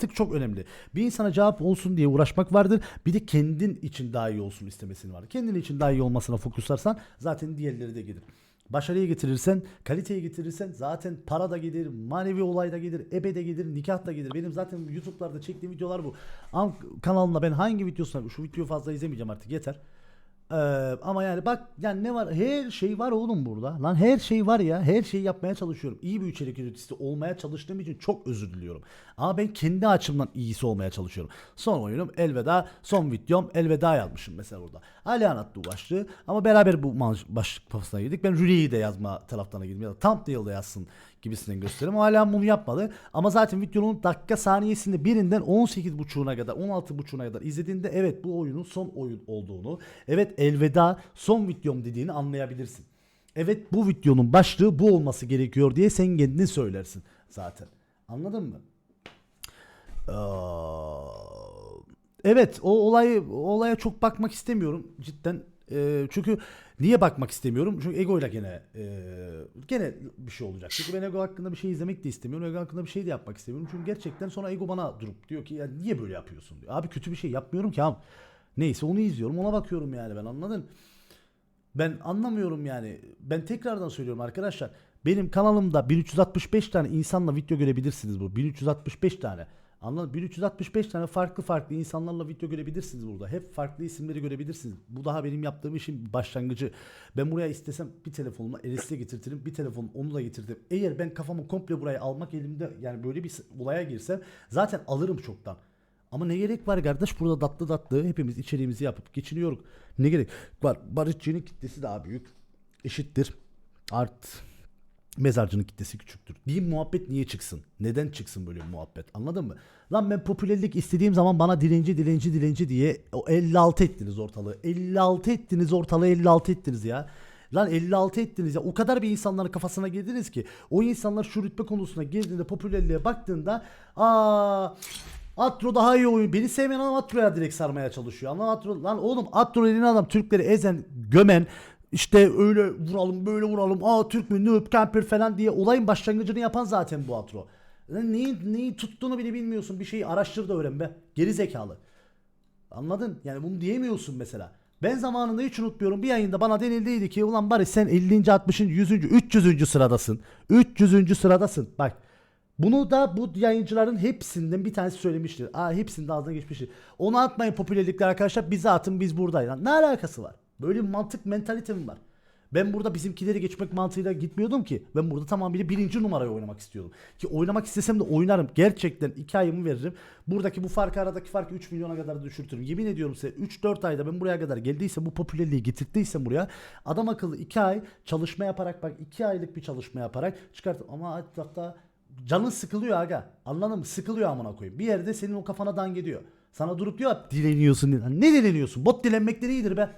mantık çok önemli. Bir insana cevap olsun diye uğraşmak vardır. Bir de kendin için daha iyi olsun istemesini var. Kendin için daha iyi olmasına fokuslarsan zaten diğerleri de gelir. Başarıya getirirsen, kaliteye getirirsen zaten para da gelir, manevi olay da gelir, ebe de gelir, nikah da gelir. Benim zaten YouTube'larda çektiğim videolar bu. Am kanalımda ben hangi videosuna, şu videoyu fazla izlemeyeceğim artık yeter. Ee, ama yani bak yani ne var her şey var oğlum burada. Lan her şey var ya. Her şeyi yapmaya çalışıyorum. İyi bir içerik üreticisi olmaya çalıştığım için çok özür diliyorum. Ama ben kendi açımdan iyisi olmaya çalışıyorum. Son oyunum elveda. Son videom elveda yazmışım mesela burada. Alihan attı bu başlığı. Ama beraber bu başlık kafasına girdik. Ben Rüri'yi de yazma taraftarına girdim. Ya da Thumbnail de yazsın gibisinden gösteriyorum. Ama Alihan bunu yapmadı. Ama zaten videonun dakika saniyesinde birinden 18.5'una kadar 16.5'una kadar izlediğinde evet bu oyunun son oyun olduğunu evet elveda son videom dediğini anlayabilirsin. Evet bu videonun başlığı bu olması gerekiyor diye sen kendin söylersin zaten. Anladın mı? Evet o olayı o olaya çok bakmak istemiyorum cidden. Ee, çünkü niye bakmak istemiyorum? Çünkü egoyla gene e, gene bir şey olacak. Çünkü ben ego hakkında bir şey izlemek de istemiyorum. Ego hakkında bir şey de yapmak istemiyorum. Çünkü gerçekten sonra ego bana durup diyor ki ya niye böyle yapıyorsun diyor. Abi kötü bir şey yapmıyorum ki abi. Neyse onu izliyorum ona bakıyorum yani ben anladın. Ben anlamıyorum yani. Ben tekrardan söylüyorum arkadaşlar. Benim kanalımda 1365 tane insanla video görebilirsiniz bu. 1365 tane. Anladın? 1365 tane farklı farklı insanlarla video görebilirsiniz burada. Hep farklı isimleri görebilirsiniz. Bu daha benim yaptığım işin başlangıcı. Ben buraya istesem bir telefonuma LSD getirtirim. Bir telefon onu da getirtirim. Eğer ben kafamı komple buraya almak elimde yani böyle bir olaya girsem zaten alırım çoktan. Ama ne gerek var kardeş burada tatlı tatlı hepimiz içeriğimizi yapıp geçiniyoruz. Ne gerek var? Barışçı'nın kitlesi daha büyük. Eşittir. Art mezarcının kitlesi küçüktür. Bir muhabbet niye çıksın? Neden çıksın böyle bir muhabbet? Anladın mı? Lan ben popülerlik istediğim zaman bana dilenci dilenci dilenci diye o 56 ettiniz ortalığı. 56 ettiniz ortalığı 56 ettiniz ya. Lan 56 ettiniz ya. O kadar bir insanların kafasına girdiniz ki. O insanlar şu rütbe konusuna girdiğinde popülerliğe baktığında aa Atro daha iyi oyun. Beni sevmeyen adam Atro'ya direkt sarmaya çalışıyor. Ama Atro lan oğlum Atro dediğin adam Türkleri ezen, gömen işte öyle vuralım böyle vuralım. Aa Türk mü noob camper falan diye olayın başlangıcını yapan zaten bu Atro. Neyi, neyi tuttuğunu bile bilmiyorsun. Bir şeyi araştır da öğren be. Geri zekalı. Anladın? Yani bunu diyemiyorsun mesela. Ben zamanında hiç unutmuyorum. Bir yayında bana denildiydi ki ulan Barış sen 50. 60. 100. 300. sıradasın. 300. sıradasın. Bak. Bunu da bu yayıncıların hepsinden bir tanesi söylemiştir. Aa hepsinde ağzına geçmiştir. Onu atmayın popülerlikler arkadaşlar. Bizi atın biz buradayız. Ne alakası var? Böyle bir mantık mentalite mi var? Ben burada bizimkileri geçmek mantığıyla gitmiyordum ki. Ben burada tamamıyla birinci numarayı oynamak istiyordum. Ki oynamak istesem de oynarım. Gerçekten 2 ayımı veririm. Buradaki bu farkı aradaki farkı 3 milyona kadar düşürtürüm. Yemin ediyorum size 3-4 ayda ben buraya kadar geldiyse bu popülerliği getirttiysem buraya adam akıllı 2 ay çalışma yaparak bak 2 aylık bir çalışma yaparak çıkartıp ama etrafta canın sıkılıyor aga. Anladın mı? Sıkılıyor amına koyayım. Bir yerde senin o kafana dang ediyor. Sana durup diyor dileniyorsun. Ne dileniyorsun? Bot dilenmekten iyidir be.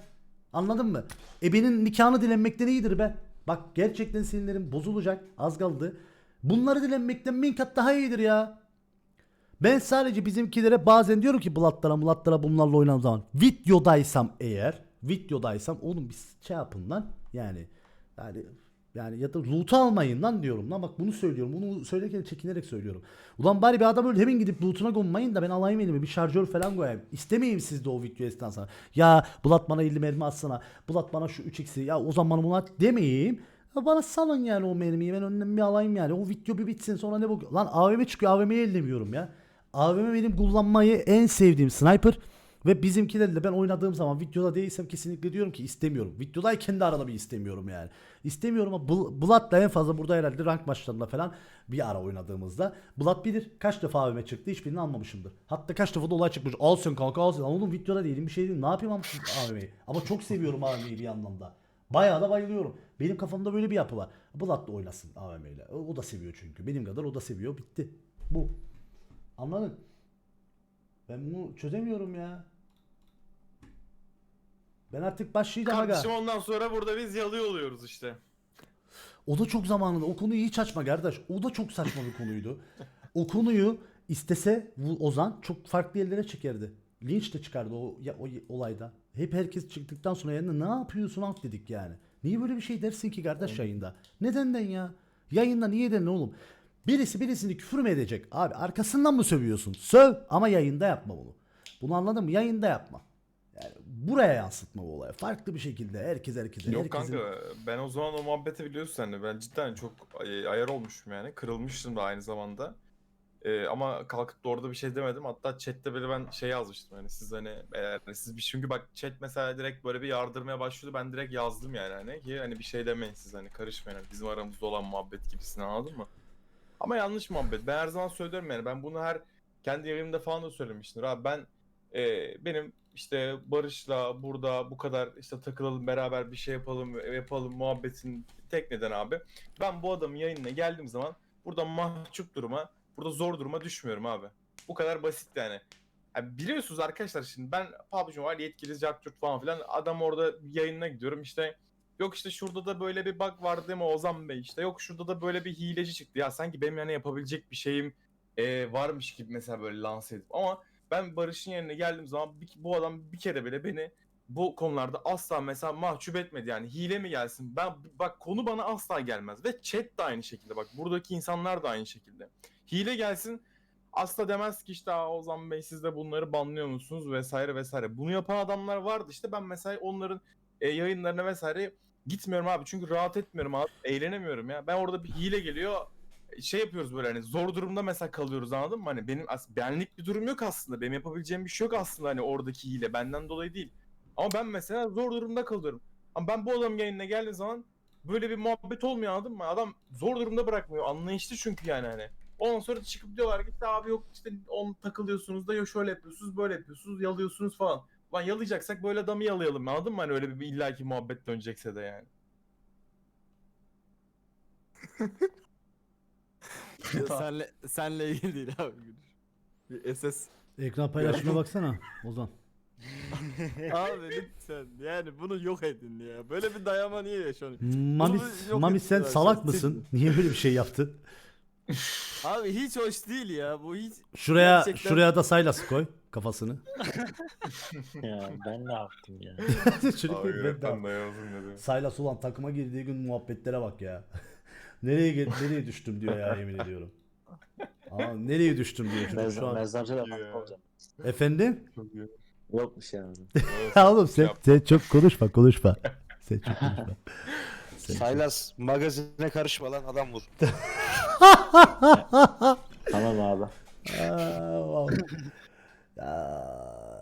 Anladın mı? Ebenin nikahını dilenmekten iyidir be. Bak gerçekten sinirlerim bozulacak. Az kaldı. Bunları dilenmekten bin kat daha iyidir ya. Ben sadece bizimkilere bazen diyorum ki Blood'lara Blood'lara bunlarla oynadığım zaman videodaysam eğer videodaysam oğlum bir şey yapın lan yani yani yani ya da loot'u almayın lan diyorum lan bak bunu söylüyorum bunu söylerken çekinerek söylüyorum. Ulan bari bir adam öyle hemen gidip loot'una konmayın da ben alayım elime bir şarjör falan koyayım. İstemeyeyim siz de o video esnasında. Ya Bulat bana 50 mermi atsana. Bulat bana şu 3x'i ya o zaman bana at demeyeyim. Ya bana salın yani o mermiyi ben önüne bir alayım yani. O video bir bitsin sonra ne bu? Lan AVM çıkıyor AVM'yi ellemiyorum ya. AVM benim kullanmayı en sevdiğim sniper. Ve bizimkilerle ben oynadığım zaman videoda değilsem kesinlikle diyorum ki istemiyorum. Videodayken de arada bir istemiyorum yani. İstemiyorum ama Bl- Blood'la en fazla burada herhalde rank maçlarında falan bir ara oynadığımızda. Blood bilir kaç defa AVM çıktı hiçbirini almamışımdır. Hatta kaç defa da olay çıkmış. Al sen kanka al sen. Videoda değilim bir şey değil. Ne yapayım AVM'yi? Ama çok seviyorum AVM'yi bir anlamda. Bayağı da bayılıyorum. Benim kafamda böyle bir yapı var. Blood oynasın AVM ile. O da seviyor çünkü. Benim kadar o da seviyor. Bitti. Bu. Anladın? Ben bunu çözemiyorum ya. Ben artık başlayacağım aga. Kardeşim ondan sonra burada biz yalıyor oluyoruz işte. O da çok zamanında. O konuyu hiç açma kardeş. O da çok saçma bir konuydu. O konuyu istese Ozan çok farklı yerlere çekerdi. Linç de çıkardı o, ya, o olayda. Hep herkes çıktıktan sonra yanında ne yapıyorsun alt dedik yani. Niye böyle bir şey dersin ki kardeş yayında? Nedenden ya? Yayında niye den oğlum? Birisi birisini küfür mü edecek? Abi arkasından mı sövüyorsun? Söv ama yayında yapma bunu. Bunu anladın mı? Yayında yapma. Yani buraya yansıtma bu olayı. Farklı bir şekilde herkes herkese. Yok herkesin... kanka ben o zaman o muhabbeti biliyorsun sen de. Ben cidden çok ay- ayar olmuşum yani. Kırılmıştım da aynı zamanda. Ee, ama kalkıp da orada bir şey demedim. Hatta chatte böyle ben şey yazmıştım hani siz hani eğer siz bir çünkü bak chat mesela direkt böyle bir yardırmaya başlıyordu. Ben direkt yazdım yani hani ki hani bir şey demeyin siz hani karışmayın. Hani bizim aramızda olan muhabbet gibisini anladın mı? Ama yanlış muhabbet. Ben her zaman söylüyorum yani. Ben bunu her kendi yayınımda falan da söylemiştim. Abi ben e, benim işte Barış'la burada bu kadar işte takılalım beraber bir şey yapalım yapalım muhabbetin tek neden abi. Ben bu adamın yayınına geldiğim zaman burada mahcup duruma, burada zor duruma düşmüyorum abi. Bu kadar basit yani. Yani biliyorsunuz arkadaşlar şimdi ben PUBG var yetkili Jackurt falan filan adam orada yayınına gidiyorum işte yok işte şurada da böyle bir bug vardı değil mi Ozan Bey işte yok şurada da böyle bir hileci çıktı ya sanki benim yani yapabilecek bir şeyim e, varmış gibi mesela böyle lanse edip ama ben Barış'ın yerine geldiğim zaman bir, bu adam bir kere bile beni bu konularda asla mesela mahcup etmedi. Yani hile mi gelsin? Ben bak konu bana asla gelmez. Ve chat de aynı şekilde. Bak buradaki insanlar da aynı şekilde. Hile gelsin asla demez ki işte Ozan Bey siz de bunları banlıyor musunuz? vesaire vesaire. Bunu yapan adamlar vardı işte. Ben mesela onların e, yayınlarına vesaire gitmiyorum abi. Çünkü rahat etmiyorum abi. Eğlenemiyorum ya. Ben orada bir hile geliyor şey yapıyoruz böyle hani zor durumda mesela kalıyoruz anladın mı? Hani benim as- benlik bir durum yok aslında. Benim yapabileceğim bir şey yok aslında hani oradaki hile benden dolayı değil. Ama ben mesela zor durumda kalıyorum. Ama ben bu adamın yayınına geldiğim zaman böyle bir muhabbet olmuyor anladın mı? Adam zor durumda bırakmıyor. Anlayışlı çünkü yani hani. Ondan sonra çıkıp diyorlar ki işte abi yok işte on takılıyorsunuz da ya şöyle yapıyorsunuz böyle yapıyorsunuz yalıyorsunuz falan. Lan yalayacaksak böyle adamı yalayalım anladın mı? Hani öyle bir illaki muhabbet dönecekse de yani. senle, senle ilgili değil abi. Bir SS. Ekran paylaşımına baksana Ozan. abi lütfen yani bunu yok edin ya. Böyle bir dayama niye yaşanıyor? Mami, yok Mami sen salak sil- mısın? Niye böyle bir şey yaptın? Abi hiç hoş değil ya. Bu hiç Şuraya Gerçekten- şuraya da Saylas koy kafasını. Ya ben ne yaptım ya? Çocuk Abi ben de- yazdım dedi. Saylas ulan takıma girdiği gün muhabbetlere bak ya. Nereye gel nereye düştüm diyor ya yemin ediyorum. Aa, nereye düştüm diyor çocuk şu an. mezarcı da Ya. Efendim? Yokmuş yani. Ya oğlum sen, Yap. sen çok konuşma konuşma. Sen çok konuşma. Sen çok- Saylas magazine karışma lan adam vur. Tamam abi. Aa, vallahi. Ya,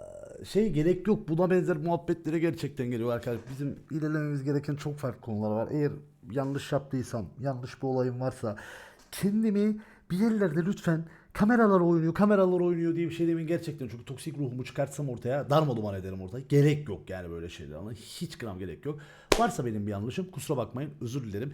şey gerek yok buna benzer muhabbetlere gerçekten geliyor arkadaşlar. Bizim ilerlememiz gereken çok farklı konular var. Eğer yanlış yaptıysam, yanlış bir olayım varsa kendimi bir yerlerde lütfen kameralar oynuyor, kameralar oynuyor diye bir şey demeyin gerçekten. Çünkü toksik ruhumu çıkartsam ortaya darma duman ederim orada. Gerek yok yani böyle şeyler ama hiç gram gerek yok. Varsa benim bir yanlışım kusura bakmayın özür dilerim.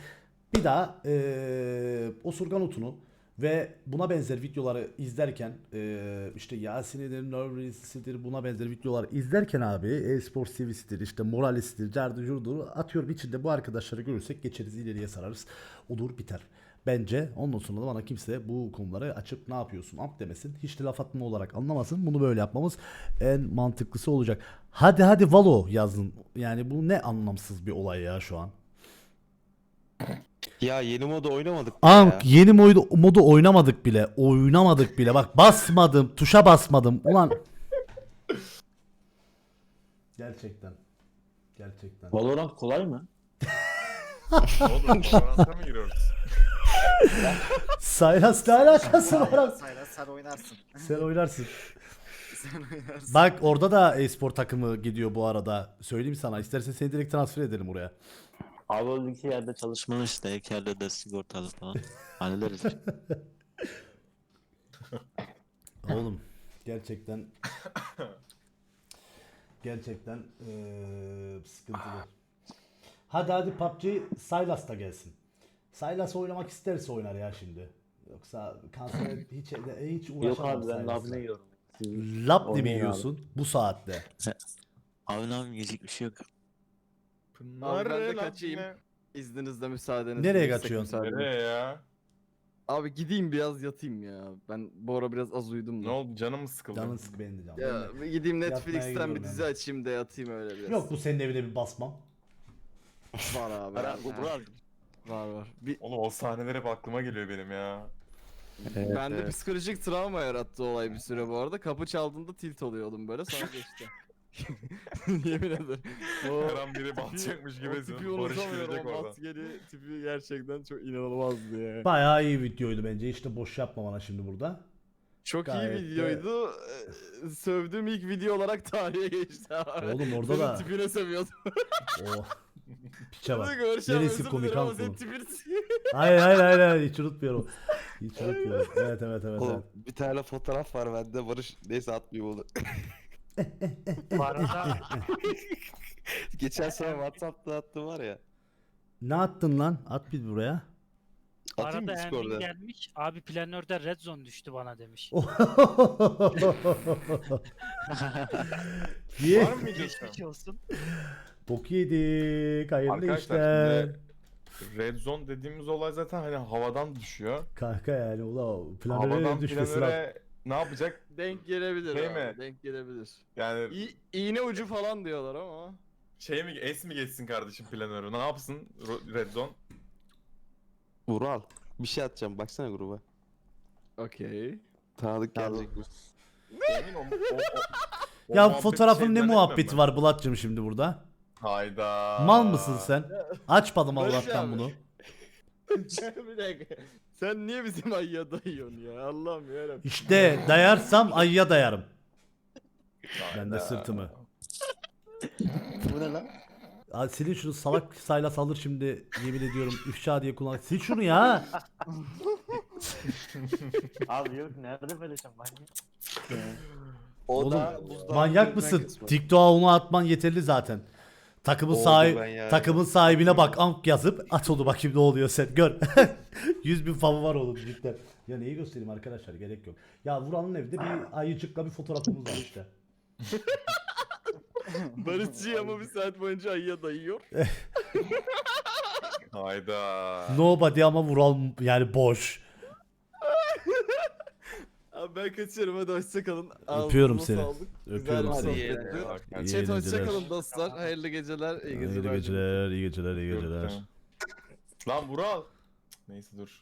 Bir daha eee osurgan otunu ve buna benzer videoları izlerken eee, işte Yasin'idir, Nervisidir buna benzer videolar izlerken abi e-spor CV'sidir işte Moralis'tir, Cardı Jurdur atıyorum içinde bu arkadaşları görürsek geçeriz ileriye sararız olur biter. Bence ondan sonra da bana kimse bu konuları açıp ne yapıyorsun amp demesin. Hiç de laf atma olarak anlamasın. Bunu böyle yapmamız en mantıklısı olacak. Hadi hadi Valo yazın. Yani bu ne anlamsız bir olay ya şu an. Ya yeni moda oynamadık Ank ya? yeni modu, modu oynamadık bile. Oynamadık bile. Bak basmadım. Tuşa basmadım. Ulan. Gerçekten. Gerçekten. Valorant kolay mı? Oldu? Valorant'a mı giriyoruz? Saylas ne alakası var? abi? Saylas sen oynarsın. Sen oynarsın. sen oynarsın. Bak orada da e-spor takımı gidiyor bu arada. Söyleyeyim sana. İstersen seni direkt transfer edelim oraya. Abi o iki yerde çalışmanın işte iki yerde de sigortalı falan. Hallederiz. Oğlum gerçekten gerçekten eee sıkıntılı. Hadi hadi PUBG Sylas da gelsin. Sylas oynamak isterse oynar ya şimdi. Yoksa kanser hiç hiç uğraşamam. Yok abi ben labne yiyorum. Siz- Lap mi Oynayın abi. yiyorsun bu saatte? Abi ne yapayım yiyecek bir şey yok. Abi ben de lan kaçayım. yine. izninizle müsaadenizle. Nereye yüksek kaçıyorsun? müsaadenizle. Nereye ya? Abi gideyim biraz yatayım ya. Ben bu ara biraz az uyudum da. Ne oldu canım mı sıkıldı? Canın sık benim de canım. Ya Ben bir gideyim Netflix'ten gidiyorum bir ben dizi de. açayım da yatayım öyle biraz. Yok bu senin evine bir basmam. Var abi. Ha, Burak Var var. Bir Oğlum o sahneler hep aklıma geliyor benim ya. Bende psikolojik travma yarattı olay bir süre bu arada. Kapı çaldığında tilt oluyordum böyle sonra geçti. Yemin ederim. O Her an biri batacakmış o gibi. tipi Barış unutamıyorum. girecek O oradan. maskeli tipi gerçekten çok inanılmazdı ya. Bayağı iyi videoydu bence. Hiç de boş yapma bana şimdi burada. Çok Gayet de- iyi videoydu. Ee, Sövdüğüm ilk video olarak tarihe geçti abi. Oğlum orada Senin da tipine sövüyordum. o piçe bak. Görüşen Neresi özür komik dilerim ama lan senin bunun? Hayır hayır hayır hayır hiç unutmuyorum. Hiç unutmuyorum. Evet evet evet. Oğlum evet. bir tane fotoğraf var bende Barış neyse atmayayım onu. Bu arada Geçen sene Whatsapp'ta attım var ya. Ne attın lan? At bir buraya. bu Atayım mı arada Discord'a? Ermin gelmiş. Abi planörde red zone düştü bana demiş. Niye? Var mı videosu? Geçmiş olsun. Bok yedik. Hayırlı Arkadaşlar işler. şimdi Red Zone dediğimiz olay zaten hani havadan düşüyor. Kanka yani ula planöre Havadan düşmesin lan. planöre ne yapacak? Denk gelebilir Şey abi, mi? Denk gelebilir. Yani İ iğne ucu falan diyorlar ama. şey mi es mi geçsin kardeşim planörü? Ne yapsın Ro- Red Zone? Vural. Bir şey atacağım baksana gruba. Okey. Tanıdık gelecek mi? Emin o, o, o, o Ya muhabbet fotoğrafın ne şeyden muhabbeti var Bulat'cığım şimdi burada? ben. Hayda. Mal mısın sen? Açmadım Barış Allah'tan abi. bunu. bir dakika. Sen niye bizim ayıya dayıyorsun ya? Allah'ım yarabbim. İşte dayarsam ayıya dayarım. Ben de sırtımı. Bu ne lan? Aa, silin şunu salak sayla salır şimdi yemin ediyorum ifşa diye kullan. Sil şunu ya. Abi yok nerede böyle şey manyak? O Oğlum da buzdağının manyak mısın? kısmı. TikTok'a onu atman yeterli zaten. Takımın Oldu sahibi yani. takımın sahibine bak amk yazıp at onu bakayım ne oluyor sen gör. 100 bin favı var oğlum cidden. Ya neyi göstereyim arkadaşlar gerek yok. Ya Vural'ın evde bir ayıcıkla bir fotoğrafımız var işte. Barışçı ama bir saat boyunca ayıya dayıyor. Hayda. Nobody ama Vural yani boş. Abi ben kaçıyorum hadi hoşçakalın. Öpüyorum seni. sağlık. Öpüyorum Güzel seni. Sohbetti. İyi Chat eğlenceler. hoşçakalın dostlar. Hayırlı geceler. iyi geceler. İyi geceler, iyi geceler, iyi geceler. Lan Vural. Neyse dur.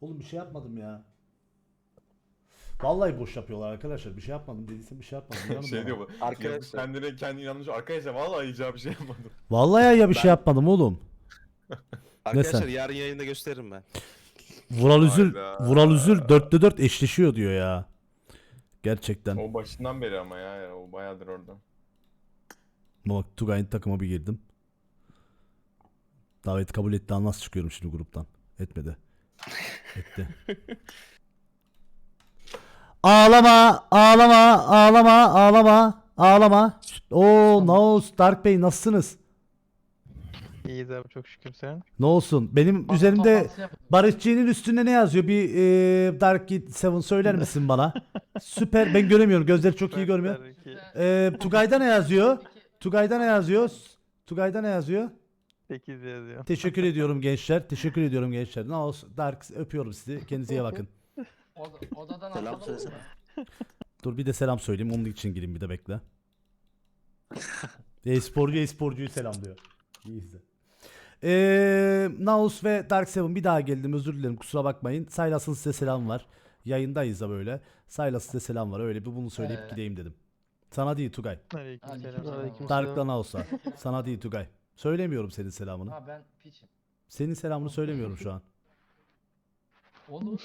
Oğlum bir şey yapmadım ya. Vallahi boş yapıyorlar arkadaşlar. Bir şey yapmadım dediysem bir şey yapmadım. İnanın şey bana. diyor bu. Arkadaşlar. Kendine kendi inanmış. Arkadaşlar vallahi iyice bir şey yapmadım. Vallahi ya bir şey yapmadım oğlum. Arkadaşlar yarın yayında gösteririm ben. Vural Üzül, Hayda. Vural Üzül 4'te 4 eşleşiyor diyor ya. Gerçekten. O başından beri ama ya, ya o bayağıdır orada. Bak Tugay'ın takıma bir girdim. Davet kabul etti. Nasıl çıkıyorum şimdi gruptan? Etmedi. Etti. ağlama, ağlama, ağlama, ağlama, ağlama. Oo, Naus, Dark Bey nasılsınız? İyiyiz abi çok şükür sen. Ne olsun? Benim üzerimde Barışçı'nın üstünde ne yazıyor? Bir e, Dark 7 söyler misin bana? Süper. Ben göremiyorum. Gözleri çok iyi görmüyor. Belki E, Tugay'da ne yazıyor? Tugay'da ne yazıyor? Tugay'da ne yazıyor? 8 yazıyor. Teşekkür ediyorum gençler. Teşekkür ediyorum gençler. Ne olsun. Dark öpüyorum sizi. Kendinize iyi bakın. Odadan Selam söylesene. Dur bir de selam söyleyeyim. Onun için gireyim bir de bekle. E-sporcu e-sporcuyu selamlıyor. İyi izle. Ee, Naus ve Dark Seven bir daha geldim. Özür dilerim. Kusura bakmayın. Saylas'ın size selam var. Yayındayız da böyle. Saylas size selam var. Öyle bir bunu söyleyip Ee, gideyim dedim. Sana değil Tugay. Aleykümselam. Aleykümselam. Dark'la Naus'a. Sana değil Tugay. Söylemiyorum senin selamını. Ha ben piçim. Senin selamını söylemiyorum şu an. Olur.